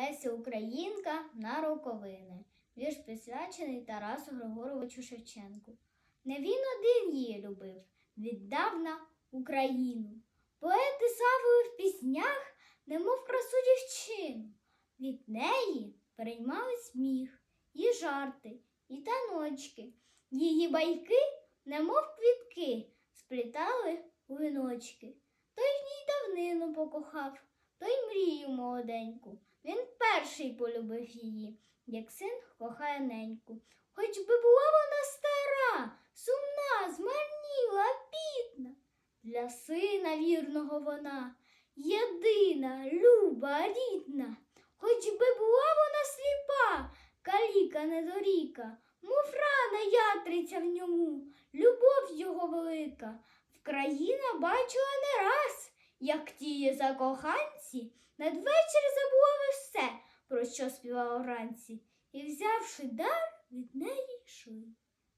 Леся Українка на роковини. Вірш присвячений Тарасу Григоровичу Шевченку. Не він один її любив, віддавна Україну. Поети савили в піснях, немов красу дівчину. Від неї переймали сміх, і жарти, і таночки. Її байки, немов квітки, сплітали у віночки. Той в ній давнину покохав, той мрію молоденьку. Він перший полюбив її, як син кохає неньку. Хоч би була вона стара, сумна, змарніла, бідна. Для сина вірного вона єдина, люба, рідна. Хоч би була вона сліпа, каліка недоріка, мов рана ятриця в ньому, любов його велика. Вкраїна бачила не раз, як тіє закоханці, надвечір забули все, про що співала вранці, і, взявши дар, від неї йшли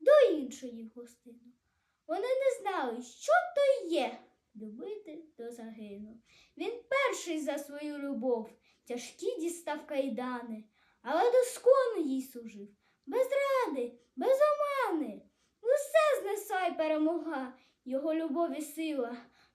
до іншої гостини. Вони не знали, що то є любити до загину. Він перший за свою любов тяжкі дістав кайдани, але до скону їй служив, без ради, без омани. Усе знесла й перемогла його любов і сила,